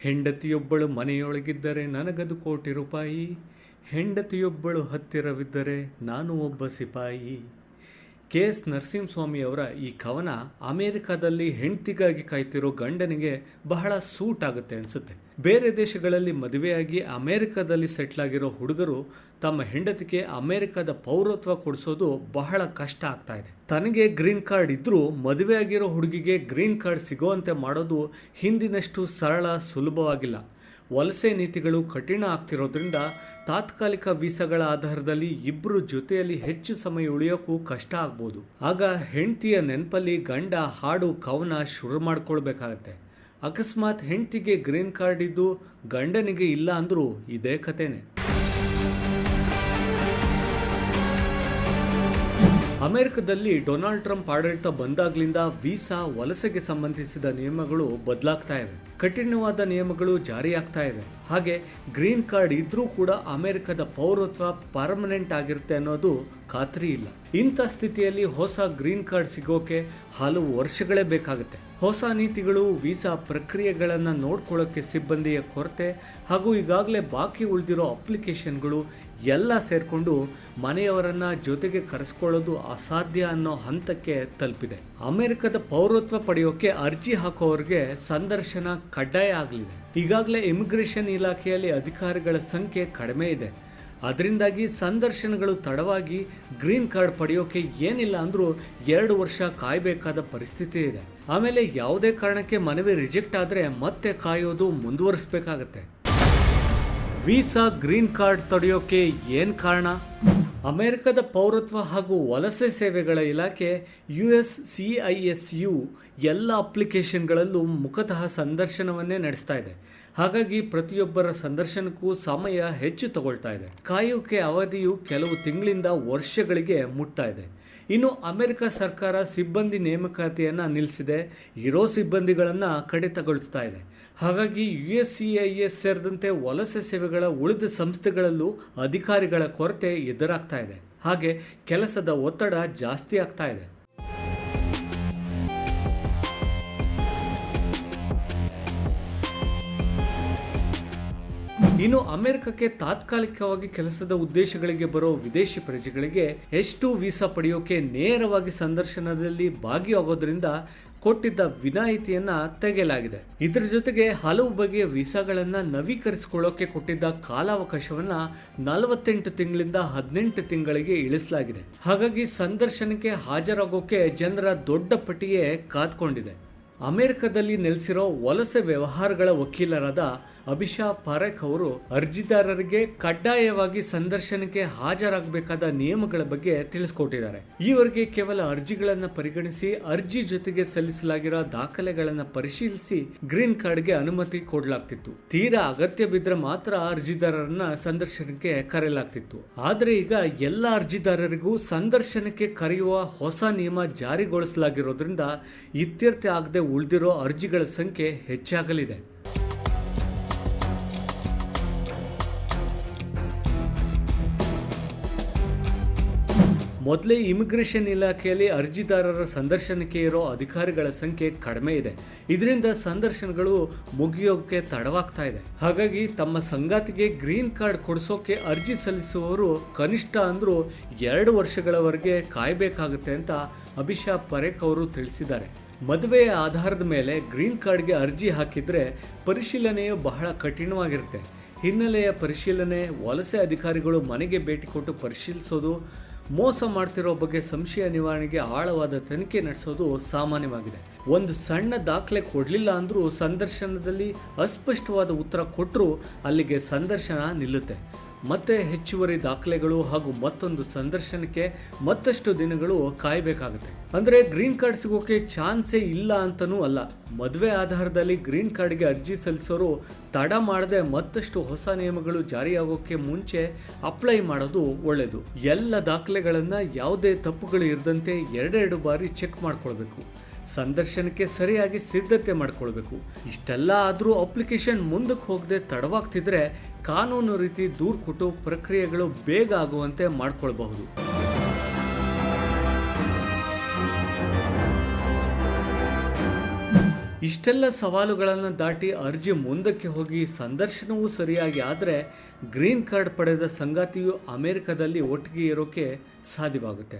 ಹೆಂಡತಿಯೊಬ್ಬಳು ಮನೆಯೊಳಗಿದ್ದರೆ ನನಗದು ಕೋಟಿ ರೂಪಾಯಿ. ಹೆಂಡತಿಯೊಬ್ಬಳು ಹತ್ತಿರವಿದ್ದರೆ ನಾನು ಒಬ್ಬ ಸಿಪಾಯಿ. ಕೆ ಎಸ್ ನರಸಿಂಹಸ್ವಾಮಿಯವರ ಈ ಕವನ ಅಮೆರಿಕದಲ್ಲಿ ಹೆಂಡತಿಗಾಗಿ ಕಾಯ್ತಿರೋ ಗಂಡನಿಗೆ ಬಹಳ ಸೂಟ್ ಆಗುತ್ತೆ ಅನಿಸುತ್ತೆ. ಬೇರೆ ದೇಶಗಳಲ್ಲಿ ಮದುವೆಯಾಗಿ ಅಮೆರಿಕದಲ್ಲಿ ಸೆಟ್ಲ್ ಆಗಿರೋ ಹುಡುಗರು ತಮ್ಮ ಹೆಂಡತಿಗೆ ಅಮೆರಿಕದ ಪೌರತ್ವ ಕೊಡಿಸೋದು ಬಹಳ ಕಷ್ಟ ಆಗ್ತಾ ಇದೆ. ತನಗೆ ಗ್ರೀನ್ ಕಾರ್ಡ್ ಇದ್ದರೂ ಮದುವೆ ಆಗಿರೋ ಹುಡುಗಿಗೆ ಗ್ರೀನ್ ಕಾರ್ಡ್ ಸಿಗೋವಂತೆ ಮಾಡೋದು ಹಿಂದಿನಷ್ಟು ಸರಳ ಸುಲಭವಾಗಿಲ್ಲ. ವಲಸೆ ನೀತಿಗಳು ಕಠಿಣ ಆಗ್ತಿರೋದ್ರಿಂದ ತಾತ್ಕಾಲಿಕ ವೀಸಾಗಳ ಆಧಾರದಲ್ಲಿ ಇಬ್ಬರು ಜೊತೆಯಲ್ಲಿ ಹೆಚ್ಚು ಸಮಯ ಉಳಿಯೋಕ್ಕೂ ಕಷ್ಟ ಆಗ್ಬೋದು. ಆಗ ಹೆಂಡತಿಯ ನೆನಪಲ್ಲಿ ಗಂಡ ಹಾಡು ಕವನ ಶುರು ಮಾಡ್ಕೊಳ್ಬೇಕಾಗತ್ತೆ. ಅಕಸ್ಮಾತ್ ಹೆಂಡತಿಗೆ ಗ್ರೀನ್ ಕಾರ್ಡ್ ಇದ್ದು ಗಂಡನಿಗೆ ಇಲ್ಲ ಅಂದರೂ ಇದೇ ಕಥೆನೆ. ಅಮೆರಿಕದಲ್ಲಿ ಡೊನಾಲ್ಡ್ ಟ್ರಂಪ್ ಆಡಳಿತ ಬಂದಾಗ್ಲಿಂದ ವೀಸಾ ವಲಸೆಗೆ ಸಂಬಂಧಿಸಿದ ನಿಯಮಗಳು ಬದಲಾಗ್ತಾ ಇವೆ. ಕಠಿಣವಾದ ನಿಯಮಗಳು ಜಾರಿಯಾಗ್ತಾ ಇವೆ. ಹಾಗೆ ಗ್ರೀನ್ ಕಾರ್ಡ್ ಇದ್ರೂ ಕೂಡ ಅಮೆರಿಕದ ಪೌರತ್ವ ಪರ್ಮನೆಂಟ್ ಆಗಿರುತ್ತೆ ಅನ್ನೋದು ಖಾತ್ರಿ ಇಲ್ಲ. ಇಂಥ ಸ್ಥಿತಿಯಲ್ಲಿ ಹೊಸ ಗ್ರೀನ್ ಕಾರ್ಡ್ ಸಿಗೋಕೆ ಹಲವು ವರ್ಷಗಳೇ ಬೇಕಾಗುತ್ತೆ. ಹೊಸ ನೀತಿಗಳು, ವೀಸಾ ಪ್ರಕ್ರಿಯೆಗಳನ್ನು ನೋಡ್ಕೊಳ್ಳೋಕ್ಕೆ ಸಿಬ್ಬಂದಿಯ ಕೊರತೆ ಹಾಗೂ ಈಗಾಗಲೇ ಬಾಕಿ ಉಳಿದಿರೋ ಅಪ್ಲಿಕೇಶನ್ಗಳು ಎಲ್ಲ ಸೇರಿಕೊಂಡು ಮನೆಯವರನ್ನ ಜೊತೆಗೆ ಕರೆಸ್ಕೊಳ್ಳೋದು ಅಸಾಧ್ಯ ಅನ್ನೋ ಹಂತಕ್ಕೆ ತಲುಪಿದೆ. ಅಮೆರಿಕದ ಪೌರತ್ವ ಪಡೆಯೋಕೆ ಅರ್ಜಿ ಹಾಕೋರಿಗೆ ಸಂದರ್ಶನ ಕಡ್ಡಾಯ ಆಗಲಿದೆ. ಈಗಾಗಲೇ ಇಮಿಗ್ರೇಷನ್ ಇಲಾಖೆಯಲ್ಲಿ ಅಧಿಕಾರಿಗಳ ಸಂಖ್ಯೆ ಕಡಿಮೆ ಇದೆ. ಅದರಿಂದಾಗಿ ಸಂದರ್ಶನಗಳು ತಡವಾಗಿ ಗ್ರೀನ್ ಕಾರ್ಡ್ ಪಡೆಯೋಕೆ ಏನಿಲ್ಲ ಅಂದರೂ ಎರಡು ವರ್ಷ ಕಾಯಬೇಕಾದ ಪರಿಸ್ಥಿತಿ ಇದೆ. ಆಮೇಲೆ ಯಾವುದೇ ಕಾರಣಕ್ಕೆ ಮನವಿ ರಿಜೆಕ್ಟ್ ಆದರೆ ಮತ್ತೆ ಕಾಯೋದು ಮುಂದುವರಿಸಬೇಕಾಗತ್ತೆ. ವೀಸಾ ಗ್ರೀನ್ ಕಾರ್ಡ್ ತಡೆಯೋಕೆ ಏನು ಕಾರಣ? ಅಮೆರಿಕದ ಪೌರತ್ವ ಹಾಗೂ ವಲಸೆ ಸೇವೆಗಳ ಇಲಾಖೆ U S C I S you ಎಲ್ಲ ಅಪ್ಲಿಕೇಶನ್ಗಳಲ್ಲೂ ಮುಖತಃ ಸಂದರ್ಶನವನ್ನೇ ನಡೆಸ್ತಾ ಇದೆ. ಹಾಗಾಗಿ ಪ್ರತಿಯೊಬ್ಬರ ಸಂದರ್ಶನಕ್ಕೂ ಸಮಯ ಹೆಚ್ಚು ತಗೊಳ್ತಾ ಇದೆ. ಕಾಯುವಿಕೆ ಅವಧಿಯು ಕೆಲವು ತಿಂಗಳಿಂದ ವರ್ಷಗಳಿಗೆ ಮುಟ್ತಾ ಇದೆ. ಇನ್ನು ಅಮೆರಿಕ ಸರ್ಕಾರ ಸಿಬ್ಬಂದಿ ನೇಮಕಾತಿಯನ್ನು ನಿಲ್ಲಿಸಿದೆ. ಇರೋ ಸಿಬ್ಬಂದಿಗಳನ್ನು ಕಡಿತಗೊಳಿಸ್ತಾ ಇದೆ. ಹಾಗಾಗಿ U S C I S ಸೇರಿದಂತೆ ವಲಸೆ ಸೇವೆಗಳ ಉಳಿದ ಸಂಸ್ಥೆಗಳಲ್ಲೂ ಅಧಿಕಾರಿಗಳ ಕೊರತೆ ಎದುರಾಗ್ತಾ ಇದೆ. ಹಾಗೆ ಕೆಲಸದ ಒತ್ತಡ ಜಾಸ್ತಿ ಆಗ್ತಾ ಇದೆ. ಇನ್ನು ಅಮೆರಿಕಕ್ಕೆ ತಾತ್ಕಾಲಿಕವಾಗಿ ಕೆಲಸದ ಉದ್ದೇಶಗಳಿಗೆ ಬರೋ ವಿದೇಶಿ ಪ್ರಜೆಗಳಿಗೆ ಎಷ್ಟು ವೀಸಾ ಪಡೆಯೋಕೆ ನೇರವಾಗಿ ಸಂದರ್ಶನದಲ್ಲಿ ಭಾಗಿಯಾಗೋದ್ರಿಂದ ಕೊಟ್ಟಿದ್ದ ವಿನಾಯಿತಿಯನ್ನ ತೆಗೆಯಲಾಗಿದೆ. ಇದರ ಜೊತೆಗೆ ಹಲವು ಬಗೆಯ ವೀಸಾಗಳನ್ನ ನವೀಕರಿಸಿಕೊಳ್ಳೋಕೆ ಕೊಟ್ಟಿದ್ದ ಕಾಲಾವಕಾಶವನ್ನ ನಲವತ್ತೆಂಟು ತಿಂಗಳಿಂದ ಹದಿನೆಂಟು ತಿಂಗಳಿಗೆ ಇಳಿಸಲಾಗಿದೆ. ಹಾಗಾಗಿ ಸಂದರ್ಶನಕ್ಕೆ ಹಾಜರಾಗೋಕೆ ಜನರ ದೊಡ್ಡ ಪಟ್ಟಿಯೇ ಕಾದ್ಕೊಂಡಿದೆ. ಅಮೆರಿಕದಲ್ಲಿ ನೆಲೆಸಿರೋ ವಲಸೆ ವ್ಯವಹಾರಗಳ ವಕೀಲರಾದ ಅಭಿಷಾ ಪಾರೇಖ್ ಅವರು ಅರ್ಜಿದಾರರಿಗೆ ಕಡ್ಡಾಯವಾಗಿ ಸಂದರ್ಶನಕ್ಕೆ ಹಾಜರಾಗಬೇಕಾದ ನಿಯಮಗಳ ಬಗ್ಗೆ ತಿಳಿಸ್ಕೊಟ್ಟಿದ್ದಾರೆ. ಈವರೆಗೆ ಕೇವಲ ಅರ್ಜಿಗಳನ್ನು ಪರಿಗಣಿಸಿ, ಅರ್ಜಿ ಜೊತೆಗೆ ಸಲ್ಲಿಸಲಾಗಿರೋ ದಾಖಲೆಗಳನ್ನು ಪರಿಶೀಲಿಸಿ ಗ್ರೀನ್ ಕಾರ್ಡ್ಗೆ ಅನುಮತಿ ಕೊಡಲಾಗ್ತಿತ್ತು. ತೀರಾ ಅಗತ್ಯ ಬಿದ್ದರೆ ಮಾತ್ರ ಅರ್ಜಿದಾರರನ್ನ ಸಂದರ್ಶನಕ್ಕೆ ಕರೆಯಲಾಗ್ತಿತ್ತು. ಆದರೆ ಈಗ ಎಲ್ಲ ಅರ್ಜಿದಾರರಿಗೂ ಸಂದರ್ಶನಕ್ಕೆ ಕರೆಯುವ ಹೊಸ ನಿಯಮ ಜಾರಿಗೊಳಿಸಲಾಗಿರೋದ್ರಿಂದ ಇತ್ಯರ್ಥ ಆಗದೆ ಉಳಿದಿರೋ ಅರ್ಜಿಗಳ ಸಂಖ್ಯೆ ಹೆಚ್ಚಾಗಲಿದೆ. ಮೊದಲೇ ಇಮಿಗ್ರೇಷನ್ ಇಲಾಖೆಯಲ್ಲಿ ಅರ್ಜಿದಾರರ ಸಂದರ್ಶನಕ್ಕೆ ಇರೋ ಅಧಿಕಾರಿಗಳ ಸಂಖ್ಯೆ ಕಡಿಮೆ ಇದೆ. ಇದರಿಂದ ಸಂದರ್ಶನಗಳು ಮುಗಿಯೋಕೆ ತಡವಾಗ್ತಾ ಇದೆ. ಹಾಗಾಗಿ ತಮ್ಮ ಸಂಗಾತಿಗೆ ಗ್ರೀನ್ ಕಾರ್ಡ್ ಕೊಡಿಸೋಕೆ ಅರ್ಜಿ ಸಲ್ಲಿಸುವವರು ಕನಿಷ್ಠ ಅಂದರೂ ಎರಡು ವರ್ಷಗಳವರೆಗೆ ಕಾಯಬೇಕಾಗುತ್ತೆ ಅಂತ ಅಭಿಷಾ ಪರೇಖ್ ಅವರು ತಿಳಿಸಿದ್ದಾರೆ. ಮದುವೆಯ ಆಧಾರದ ಮೇಲೆ ಗ್ರೀನ್ ಕಾರ್ಡ್ಗೆ ಅರ್ಜಿ ಹಾಕಿದರೆ ಪರಿಶೀಲನೆಯು ಬಹಳ ಕಠಿಣವಾಗಿರುತ್ತೆ. ಹಿನ್ನೆಲೆಯ ಪರಿಶೀಲನೆ, ವಲಸೆ ಅಧಿಕಾರಿಗಳು ಮನೆಗೆ ಭೇಟಿ ಕೊಟ್ಟು ಪರಿಶೀಲಿಸೋದು ಮೋಸ ಮಾಡ್ತಿರೋ ಬಗ್ಗೆ ಸಂಶಯ ನಿವಾರಣೆಗೆ ಆಳವಾದ ತನಿಖೆ ನಡೆಸೋದು ಸಾಮಾನ್ಯವಾಗಿದೆ. ಒಂದು ಸಣ್ಣ ದಾಖಲೆ ಕೊಡಲಿಲ್ಲ ಅಂದರೂ ಸಂದರ್ಶನದಲ್ಲಿ ಅಸ್ಪಷ್ಟವಾದ ಉತ್ತರ ಕೊಟ್ಟರೂ ಅಲ್ಲಿಗೆ ಸಂದರ್ಶನ ನಿಲ್ಲುತ್ತೆ. ಮತ್ತೆ ಹೆಚ್ಚುವರಿ ದಾಖಲೆಗಳು ಹಾಗೂ ಮತ್ತೊಂದು ಸಂದರ್ಶನಕ್ಕೆ ಮತ್ತಷ್ಟು ದಿನಗಳು ಕಾಯಬೇಕಾಗುತ್ತೆ. ಅಂದರೆ ಗ್ರೀನ್ ಕಾರ್ಡ್ ಸಿಗೋಕೆ ಚಾನ್ಸೇ ಇಲ್ಲ ಅಂತನೂ ಅಲ್ಲ. ಮದುವೆ ಆಧಾರದಲ್ಲಿ ಗ್ರೀನ್ ಕಾರ್ಡ್ಗೆ ಅರ್ಜಿ ಸಲ್ಲಿಸೋರು ತಡ ಮಾಡದೆ ಮತ್ತಷ್ಟು ಹೊಸ ನಿಯಮಗಳು ಜಾರಿಯಾಗೋಕೆ ಮುಂಚೆ ಅಪ್ಲೈ ಮಾಡೋದು ಒಳ್ಳೆಯದು ಎಲ್ಲ ದಾಖಲೆಗಳನ್ನು ಯಾವುದೇ ತಪ್ಪುಗಳು ಇರದಂತೆ ಎರಡೆರಡು ಬಾರಿ ಚೆಕ್ ಮಾಡ್ಕೊಳ್ಬೇಕು. ಸಂದರ್ಶನಕ್ಕೆ ಸರಿಯಾಗಿ ಸಿದ್ಧತೆ ಮಾಡ್ಕೊಳ್ಬೇಕು. ಇಷ್ಟೆಲ್ಲ ಆದರೂ ಅಪ್ಲಿಕೇಶನ್ ಮುಂದಕ್ಕೆ ಹೋಗದೆ ತಡವಾಗ್ತಿದ್ರೆ ಕಾನೂನು ರೀತಿ ದೂರು ಕೊಟ್ಟು ಪ್ರಕ್ರಿಯೆಗಳು ಬೇಗ ಆಗುವಂತೆ ಮಾಡ್ಕೊಳ್ಬಹುದು. ಇಷ್ಟೆಲ್ಲ ಸವಾಲುಗಳನ್ನು ದಾಟಿ ಅರ್ಜಿ ಮುಂದಕ್ಕೆ ಹೋಗಿ ಸಂದರ್ಶನವೂ ಸರಿಯಾಗಿ ಆದರೆ ಗ್ರೀನ್ ಕಾರ್ಡ್ ಪಡೆದ ಸಂಗಾತಿಯು ಅಮೆರಿಕದಲ್ಲಿ ಒಟ್ಟಿಗೆ ಇರೋಕೆ ಸಾಧ್ಯವಾಗುತ್ತೆ.